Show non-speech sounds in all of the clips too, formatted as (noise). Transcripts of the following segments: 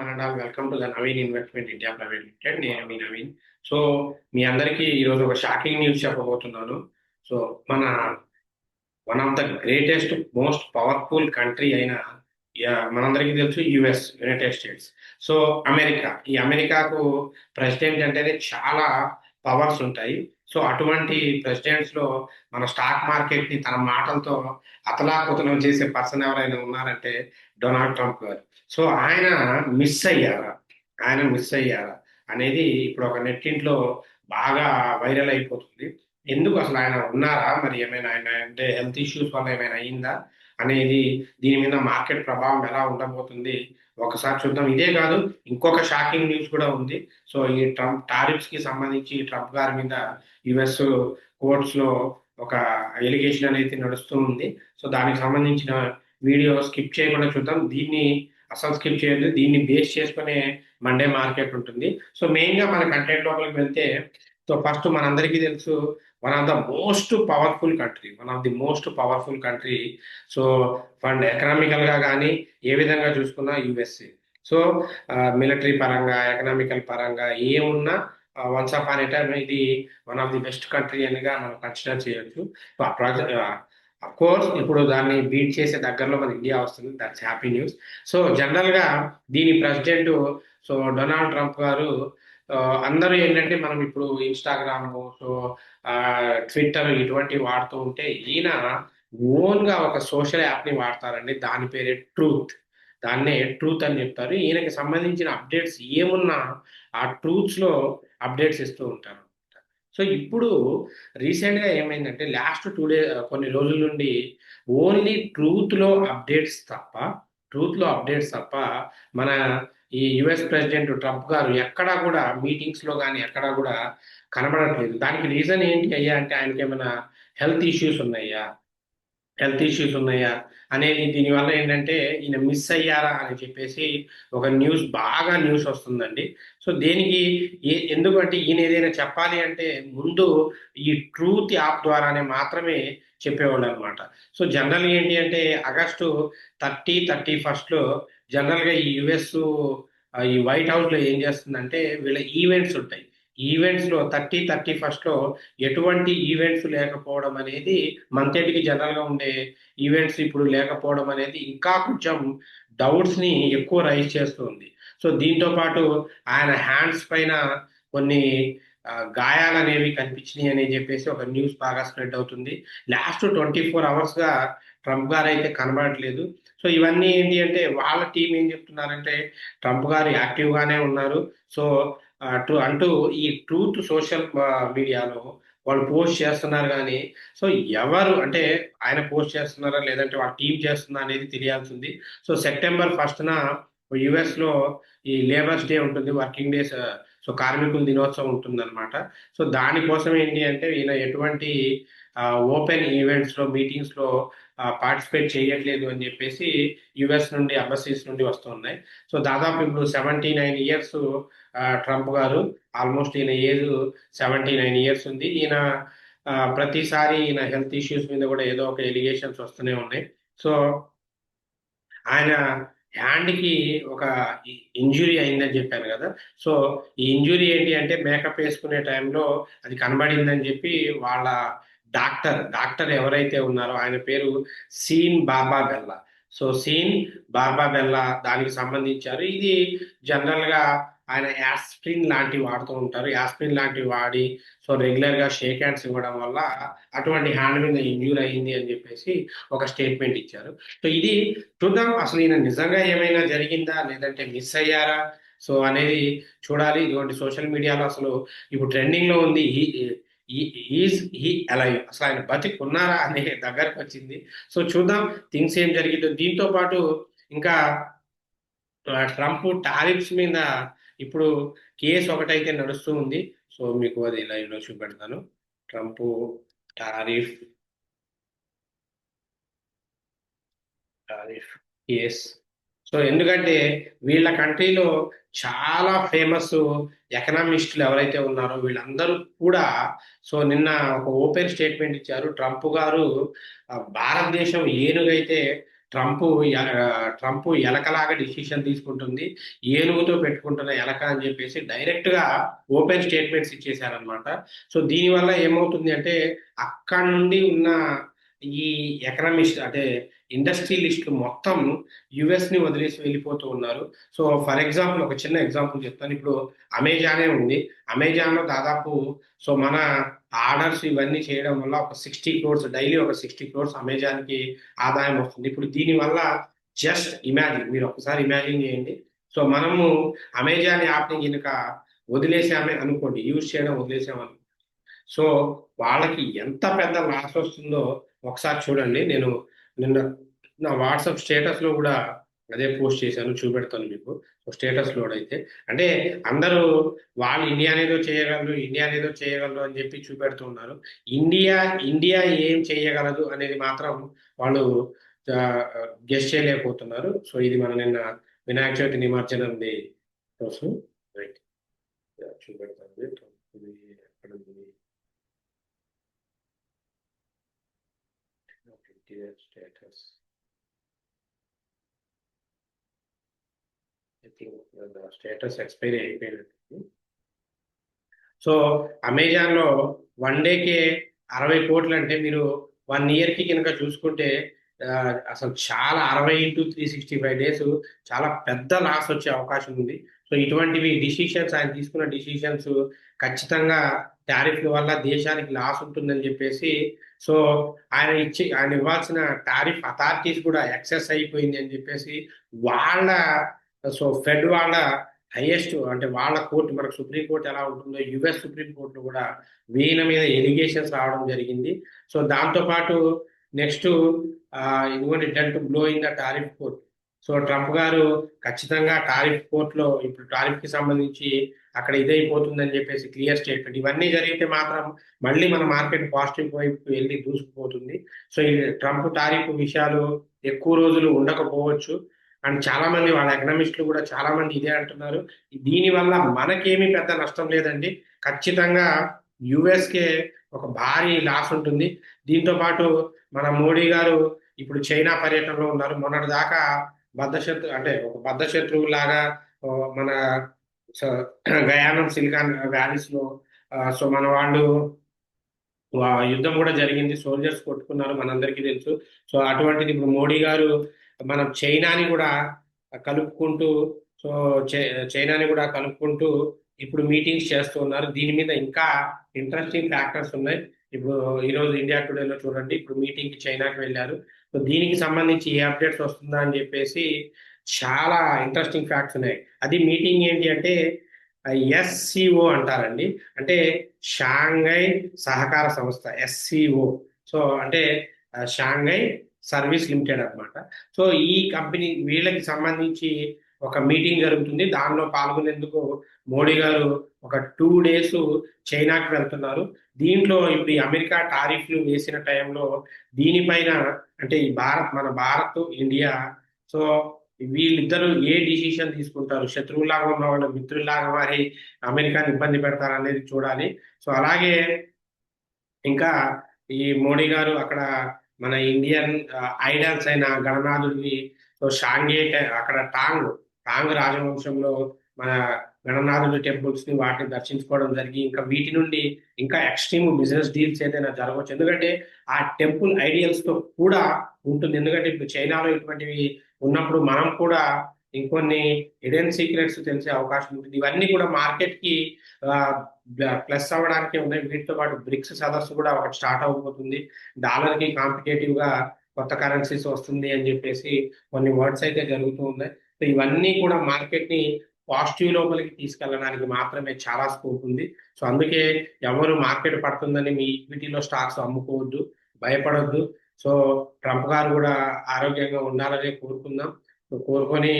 One and all welcome to the Naveen investment India private limited. నేను మీ Naveen. So మీ అందరికీ ఈరోజు ఒక షాకింగ్ న్యూస్ చెప్పబోతున్నాను. సో మన one of the greatest most powerful country అయిన మనందరికీ తెలుసు US United States. So America. ఈ అమెరికాకు ప్రెసిడెంట్ అంటేనే చాలా పవర్స్ ఉంటాయి. సో అటువంటి ప్రెసిడెంట్స్లో మన స్టాక్ మార్కెట్ని తన మాటలతో అతలాకుతలం చేసే పర్సన్ ఎవరైనా ఉన్నారంటే డొనాల్డ్ ట్రంప్ గారు. సో ఆయన మిస్ అయ్యారా? ఆయన మిస్ అయ్యారా? అనేది ఇప్పుడు ఒక నెట్టింట్లో బాగా వైరల్ అయిపోతుంది. ఎందుకు అసలు ఆయన ఉన్నారా? మరి ఏమైనా ఆయన అంటే హెల్త్ ఇష్యూస్ వల్ల ఏమైనా అయిందా అనేది దీని మీద మార్కెట్ ప్రభావం ఎలా ఉండబోతుంది? ఒకసారి చూద్దాం. ఇదే కాదు ఇంకొక షాకింగ్ న్యూస్ కూడా ఉంది. సో ఈ ట్రంప్ టారిఫ్స్కి సంబంధించి ట్రంప్ గారి మీద యుఎస్ కోర్ట్స్లో ఒక ఎలిగేషన్ అనేది నడుస్తూ ఉంది. సో దానికి సంబంధించిన వీడియో స్కిప్ చేయకుండా చూద్దాం. దీన్ని అసలు స్కిప్ చేయొద్దు. దీన్ని బేస్ చేసుకునే మండే మార్కెట్ ఉంటుంది. సో మెయిన్గా మన కంటెంట్ లోపలికి వెళ్తే సో ఫస్ట్ మనందరికీ తెలుసు one of the most powerful country one of the most powerful country so fund ఎకనామికల్గా కానీ ఏ విధంగా చూసుకున్నా యుఎస్ఏ సో మిలిటరీ పరంగా ఎకనామికల్ పరంగా ఏమున్నా వన్స్ ఆఫ్ ఆన్ టైమ్ ఇది one of the best country అనిగా మనం కన్సిడర్ చేయొచ్చు. అఫ్ కోర్స్ ఇప్పుడు దాన్ని బీట్ చేసే దగ్గరలో మన ఇండియా వస్తుంది. దట్స్ హ్యాపీ న్యూస్ సో జనరల్గా దీని ప్రెసిడెంట్ సో డొనాల్డ్ ట్రంప్ గారు అందరూ ఏంటంటే మనం ఇప్పుడు ఇన్స్టాగ్రామ్ సో ట్విట్టర్ ఇటువంటివి వాడుతూ ఉంటే ఈయన ఓన్గా ఒక సోషల్ యాప్ని వాడతారండి. దాని పేరే ట్రూత్ దాన్నే ట్రూత్ అని చెప్తారు. ఈయనకి సంబంధించిన అప్డేట్స్ ఏమున్నా ఆ ట్రూత్స్లో అప్డేట్స్ ఇస్తూ ఉంటారు సో ఇప్పుడు రీసెంట్గా ఏమైందంటే లాస్ట్ టూ డే కొన్ని రోజుల నుండి ఓన్లీ ట్రూత్లో అప్డేట్స్ తప్ప ట్రూత్లో అప్డేట్స్ తప్ప మన ఈ యుఎస్ ప్రెసిడెంట్ ట్రంప్ గారు ఎక్కడా కూడా మీటింగ్స్లో కానీ ఎక్కడా కూడా కనబడట్లేదు. దానికి రీజన్ ఏంటి అయ్యా అంటే ఆయనకి ఏమైనా హెల్త్ ఇష్యూస్ ఉన్నాయా? హెల్త్ ఇష్యూస్ ఉన్నాయా? అనేది దీనివల్ల ఏంటంటే ఈయన మిస్ అయ్యారా అని చెప్పేసి ఒక న్యూస్ బాగా న్యూస్ వస్తుందండి. సో దేనికి ఏ- ఎందుకంటే ఈయన ఏదైనా చెప్పాలి అంటే ముందు ఈ ట్రూత్ యాప్ ద్వారానే మాత్రమే చెప్పేవాళ్ళు అనమాట సో జనరల్ ఏంటి అంటే ఆగస్టు థర్టీ థర్టీ ఫస్ట్లో జనరల్గా ఈ యుఎస్ ఈ వైట్ హౌస్లో ఏం చేస్తుందంటే వీళ్ళ ఈవెంట్స్ ఉంటాయి. ఈవెంట్స్లో థర్టీ థర్టీ ఫస్ట్లో ఎటువంటి ఈవెంట్స్ లేకపోవడం అనేది మంత్ జనరల్గా ఉండే ఈవెంట్స్ ఇప్పుడు లేకపోవడం అనేది ఇంకా కొంచెం డౌట్స్ని ఎక్కువ రైజ్ చేస్తుంది. సో దీంతో పాటు ఆయన హ్యాండ్స్ పైన కొన్ని గాయాలు అనేవి కనిపించినాయి అని చెప్పేసి ఒక న్యూస్ బాగా స్ప్రెడ్ అవుతుంది. లాస్ట్ ట్వంటీ ఫోర్ అవర్స్గా ట్రంప్ గారు అయితే కనబడట్లేదు. సో ఇవన్నీ ఏంటి అంటే వాళ్ళ టీం ఏం చెప్తున్నారంటే ట్రంప్ గారు యాక్టివ్గానే ఉన్నారు. సో అటు అంటూ ఈ ట్రూత్ సోషల్ మీడియాలో వాళ్ళు పోస్ట్ చేస్తున్నారు కానీ సో ఎవరు అంటే ఆయన పోస్ట్ చేస్తున్నారా లేదంటే వాళ్ళ టీం చేస్తుందా అనేది తెలియాల్సింది సో సెప్టెంబర్ ఫస్ట్న యుఎస్లో ఈ లేబర్స్ డే ఉంటుంది వర్కింగ్ డేస్ సో కార్మికుల దినోత్సవం ఉంటుంది అనమాట సో దానికోసం ఏంటి అంటే ఈయన ఎటువంటి ఓపెన్ ఈవెంట్స్లో మీటింగ్స్లో పార్టిసిపేట్ చేయట్లేదు అని చెప్పేసి యుఎస్ నుండి అబసీస్ నుండి వస్తున్నాయి సో దాదాపు ఇప్పుడు సెవెంటీ నైన్ ఇయర్స్ ట్రంప్ గారు ఆల్మోస్ట్ ఈయన ఏజ్ సెవెంటీ నైన్ ఇయర్స్ ఉంది. ఈయన ప్రతిసారి ఈయన హెల్త్ ఇష్యూస్ మీద కూడా ఏదో ఒక ఎలిగేషన్స్ వస్తూనే ఉన్నాయి. సో ఆయన హ్యాండ్కి ఒక ఇంజురీ అయిందని చెప్పాను కదా. సో ఈ ఇంజురీ ఏంటి అంటే మేకప్ వేసుకునే టైంలో అది కనబడిందని చెప్పి వాళ్ళ డాక్టర్ డాక్టర్ ఎవరైతే ఉన్నారో ఆయన పేరు సీన్ బాబా బెల్లా. సో సీన్ బాబా బెల్లా దానికి సంబంధించారు. ఇది జనరల్గా ఆయన యాస్ప్రిన్ లాంటివి వాడుతూ ఉంటారు. యాస్ప్రిన్ లాంటివి వాడి సో రెగ్యులర్గా షేక్ హ్యాండ్స్ ఇవ్వడం వల్ల అటువంటి హ్యాండ్ మీద ఇంజ్యూర్ అయింది అని చెప్పేసి ఒక స్టేట్మెంట్ ఇచ్చారు. సో ఇది చూద్దాం. అసలు ఈయన నిజంగా ఏమైనా జరిగిందా? లేదంటే మిస్ అయ్యారా? సో అనేది చూడాలి. ఇటువంటి సోషల్ మీడియాలో అసలు ఇప్పుడు ట్రెండింగ్లో ఉంది. ఉంది ఈజ్ హీ అలైవ్ అసలు ఆయన బతికి ఉన్నారా అనే దగ్గరకు వచ్చింది. సో చూద్దాం థింగ్స్ ఏం జరిగిందో. దీంతో పాటు ఇంకా ట్రంప్ టారిఫ్స్ మీద ఇప్పుడు కేసు ఒకటైతే నడుస్తూ ఉంది. సో మీకు అది లైవ్లో చూపెడతాను. Trump tariff tariff case so ఎందుకంటే వీళ్ళ కంట్రీలో చాలా ఫేమస్ ఎకనామిస్టులు ఎవరైతే ఉన్నారో వీళ్ళందరూ కూడా సో నిన్న ఒక ఓపెన్ స్టేట్మెంట్ ఇచ్చారు. ట్రంప్ గారు భారతదేశం ఏనుగైతే ట్రంప్ ఎ- ట్రంప్ ఎలకలాగా డిసిషన్ తీసుకుంటుంది ఏనుగుతో పెట్టుకుంటున్న ఎలక అని చెప్పేసి డైరెక్ట్గా ఓపెన్ స్టేట్మెంట్స్ ఇచ్చేసారనమాట సో దీనివల్ల ఏమవుతుంది అంటే అక్కడ నుండి ఉన్న ఈ ఎకనామిస్ట్ అంటే ఇండస్ట్రియలిస్టులు మొత్తం యుఎస్ని వదిలేసి వెళ్ళిపోతూ ఉన్నారు. సో ఫర్ ఎగ్జాంపుల్ ఒక చిన్న ఎగ్జాంపుల్ చెప్తాను. ఇప్పుడు అమెజానే ఉంది. అమెజాన్లో దాదాపు సో మన ఆర్డర్స్ ఇవన్నీ చేయడం వల్ల ఒక సిక్స్టీ క్రోర్స్ డైలీ ఒక సిక్స్టీ క్రోర్స్ అమెజాన్కి ఆదాయం వస్తుంది. ఇప్పుడు దీని వల్ల జస్ట్ ఇమాజిన్ మీరు ఒకసారి ఇమాజిన్ చేయండి. సో మనము అమెజాన్ యాప్ని కనుక వదిలేసామే అనుకోండి యూజ్ చేయడం వదిలేసామని సో వాళ్ళకి ఎంత పెద్ద లాస్ వస్తుందో ఒకసారి చూడండి. నేను నిన్న నా వాట్సాప్ స్టేటస్లో కూడా అదే పోస్ట్ చేశాను చూపెడతాను మీకు. స్టేటస్ లోడ్ అయితే. అంటే అందరూ వాళ్ళు ఇండియా ఏదో చేయగలరు ఇండియా ఏదో చేయగలరు అని చెప్పి చూపెడుతున్నారు ఇండియా ఇండియా ఏం చేయగలదు అనేది మాత్రం వాళ్ళు గెస్ట్ చేయలేకపోతున్నారు. సో ఇది మన నిన్న వినాయక చవితి నిమజ్జనం కోసం. రైట్. చూపెడతాను ఇది ఎక్కడ ఉంది స్టేటస్ ఐ స్టేటస్ ఎక్స్పైరీ అయిపోయినట్టు సో అమెజాన్లో వన్ డేకి అరవై కోట్లు అంటే మీరు వన్ ఇయర్కి కనుక చూసుకుంటే అసలు చాలా అరవై into three sixty five days చాలా పెద్ద లాస్ వచ్చే అవకాశం ఉంది. సో ఇటువంటివి డిసిషన్స్ ఆయన తీసుకున్న డిసిషన్స్ ఖచ్చితంగా టారిఫ్ల వల్ల దేశానికి లాస్ ఉంటుందని చెప్పేసి సో ఆయన ఇచ్చి ఆయన ఇవ్వాల్సిన టారిఫ్ అథారిటీస్ కూడా ఎక్సెస్ అయిపోయింది అని చెప్పేసి వాళ్ళ సో ఫెడ్ వాళ్ళ హైయెస్ట్ అంటే వాళ్ళ కోర్టు మనకు సుప్రీం కోర్టు ఎలా ఉంటుందో యుఎస్ సుప్రీం కోర్టు కూడా వీళ్ళ మీద ఎలిగేషన్స్ రావడం జరిగింది. సో దాంతో పాటు నెక్స్ట్ ఇదిగోండి dent blow in the tariff court so Trump గారు ఖచ్చితంగా టారిఫ్ కోర్టులో ఇప్పుడు టారిఫ్కి సంబంధించి అక్కడ ఇదైపోతుందని చెప్పేసి క్లియర్ స్టేట్మెంట్ ఇవన్నీ జరిగితే మాత్రం మళ్ళీ మన మార్కెట్ పాజిటివ్ వైపు వెళ్ళి దూసుకుపోతుంది. సో ఈ ట్రంప్ టారిఫ్ విషయాలు ఎక్కువ రోజులు ఉండకపోవచ్చు. అండ్ చాలా మంది వాళ్ళ ఎకనామిస్టులు కూడా చాలా మంది ఇదే అంటున్నారు. దీనివల్ల మనకేమీ పెద్ద నష్టం లేదండి. ఖచ్చితంగా యుఎస్కే ఒక భారీ లాస్ ఉంటుంది. దీంతో పాటు మన మోడీ గారు ఇప్పుడు చైనా పర్యటనలో ఉన్నారు. మొన్నటి దాకా బద్ధశత్రు అంటే ఒక బద్ధశత్రువు లాగా మన స- గయానం సిలికాన్ వ్యాలీస్లో సో మన వాళ్ళు యుద్ధం కూడా జరిగింది. సోల్జర్స్ కొట్టుకున్నారు మనందరికీ తెలుసు. సో అటువంటిది ఇప్పుడు మోడీ గారు మనం చైనాని కూడా కలుపుకుంటూ సో చైనాని కూడా కలుపుకుంటూ ఇప్పుడు మీటింగ్స్ చేస్తూ ఉన్నారు. దీని మీద ఇంకా ఇంట్రెస్టింగ్ ఫ్యాక్టర్స్ ఉన్నాయి. ఇప్పుడు ఈరోజు ఇండియా టుడేలో చూడండి ఇప్పుడు మీటింగ్కి చైనాకి వెళ్ళారు. సో దీనికి సంబంధించి ఏ అప్డేట్స్ వస్తుందా అని చెప్పేసి చాలా ఇంట్రెస్టింగ్ ఫ్యాక్ట్స్ ఉన్నాయి. అది మీటింగ్ ఏంటి అంటే ఎస్సిఓ అంటారండి. అంటే షాంఘై సహకార సంస్థ ఎస్సిఓ సో అంటే షాంఘై సర్వీస్ లిమిటెడ్ అన్నమాట. సో ఈ కంపెనీ వీళ్ళకి సంబంధించి ఒక మీటింగ్ జరుగుతుంది. దానిలో పాల్గొనేందుకు మోడీ గారు ఒక టూ డేస్ చైనాకి వెళ్తున్నారు. దీంట్లో ఇప్పుడు అమెరికా టారిఫ్లు వేసిన టైంలో దీనిపైన అంటే ఈ భారత్ మన భారత్ ఇండియా సో వీళ్ళిద్దరూ ఏ డిసిషన్ తీసుకుంటారు? శత్రువులాగా ఉన్న వాళ్ళు మిత్రుల్లాగా మారి అమెరికాని ఇబ్బంది పెడతారు అనేది చూడాలి. సో అలాగే ఇంకా ఈ మోడీ గారు అక్కడ మన ఇండియన్ ఐడల్స్ అయిన గణనాథుడివి సో షాంగే అక్కడ టాంగ్ టాంగ్ రాజవంశంలో మన గణనాథుడి టెంపుల్స్ని వాటిని దర్శించుకోవడం జరిగి ఇంకా వీటి నుండి ఇంకా ఎక్స్ట్రీమ్ బిజినెస్ డీల్స్ ఏదైనా జరగవచ్చు. ఎందుకంటే ఆ టెంపుల్ ఐడియల్స్తో కూడా ఉంటుంది. ఎందుకంటే ఇప్పుడు చైనాలో ఇటువంటివి ఉన్నప్పుడు మనం కూడా ఇంకొన్ని హిడెన్ సీక్రెట్స్ తెలిసే అవకాశం ఉంటుంది. ఇవన్నీ కూడా మార్కెట్కి ప్లస్ అవ్వడానికి ఉన్నాయి. వీటితో పాటు బ్రిక్స్ సదస్సు కూడా ఒకటి స్టార్ట్ అవబోతుంది. డాలర్కి కాంపిటేటివ్గా కొత్త కరెన్సీస్ వస్తుంది అని చెప్పేసి కొన్ని వర్డ్స్ అయితే జరుగుతూ ఉన్నాయి. సో ఇవన్నీ కూడా మార్కెట్ని పాజిటివ్ లోపలికి తీసుకెళ్ళడానికి మాత్రమే చాలా స్కోప్ ఉంది. సో అందుకే ఎవరు మార్కెట్ పడుతుందని మీ ఈక్విటీలో స్టాక్స్ అమ్ముకోవద్దు భయపడొద్దు. సో ట్రంప్ గారు కూడా ఆరోగ్యంగా ఉండాలని కోరుకుందాం. సో కోరుకొని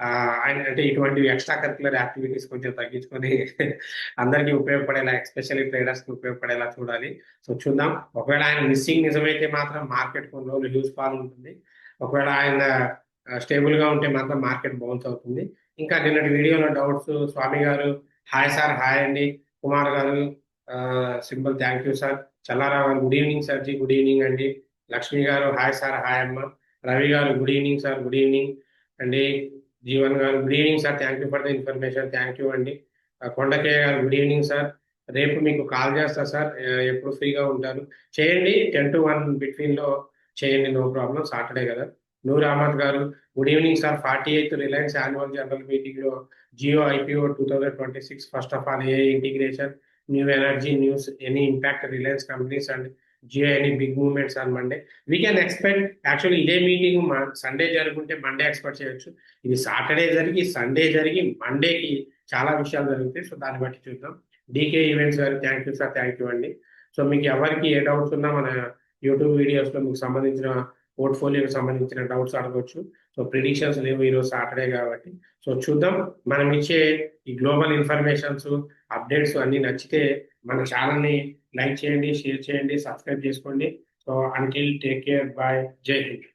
ఆయన అంటే ఇటువంటి ఎక్స్ట్రా కరికులర్ యాక్టివిటీస్ కొంచెం తగ్గించుకొని (laughs) అందరికీ ఉపయోగపడేలా ఎస్పెషల్లీ ట్రేడర్స్కి ఉపయోగపడేలా చూడాలి. సో చూద్దాం. ఒకవేళ ఆయన మిస్సింగ్ నిజమైతే మాత్రం మార్కెట్ కొన్ని రోజులు హ్యూజ్ ఫాల్ ఉంటుంది. ఒకవేళ ఆయన స్టేబుల్గా ఉంటే మాత్రం మార్కెట్ బౌన్స్ అవుతుంది. ఇంకా నిన్నటి వీడియోలో డౌట్స్ స్వామి గారు హాయ్ సార్ హాయ్ అండి. కుమార్ గారు simple thank you sir Challarao గారు good evening sir ji good evening అండి. లక్ష్మి గారు హాయ్ సార్ హాయ్ అమ్మ. రవి గారు good evening sir good evening అండి. జీవన్ గారు good evening sir thank you for the information thank you అండి. ఆ, కొండకయ్య గారు గుడ్ ఈవినింగ్ సార్ రేపు మీకు కాల్ చేస్తా సార్ ఎప్పుడు ఫ్రీగా ఉంటారు. చేయండి టెన్ టు వన్ బిట్వీన్లో చేయండి నో ప్రాబ్లం సాటర్డే కదా. నూర్ అహ్మద్ గారు good evening sir. Forty eighth Reliance annual general మీటింగ్లో Jio IPO two thousand twenty six. First of all a integration new energy news any impact Reliance companies and Jio any big movements on Monday. We can expect actually ఇదే meeting Sunday జరుగుంటే Monday expect చేయొచ్చు. ఇది Saturday జరిగి Sunday జరిగి మండేకి చాలా విషయాలు జరుగుతాయి. So దాన్ని బట్టి చూద్దాం. డీకే ఈవెంట్స్ గారు thank you sir. Thank you అండి. సో మీకు ఎవరికి ఏ డౌట్స్ ఉన్నా మన యూట్యూబ్ వీడియోస్లో మీకు సంబంధించిన పోర్ట్ఫోలియోకి సంబంధించిన డౌట్స్ అడగవచ్చు సో ప్రిడిక్షన్స్ లేవు ఈరోజు సాటర్డే కాబట్టి. సో చూద్దాం. మనం ఇచ్చే ఈ గ్లోబల్ ఇన్ఫర్మేషన్స్ అప్డేట్స్ అన్ని నచ్చితే మన ఛానల్ని లైక్ చేయండి షేర్ చేయండి సబ్స్క్రైబ్ చేసుకోండి. So until take care bye జై హింద్.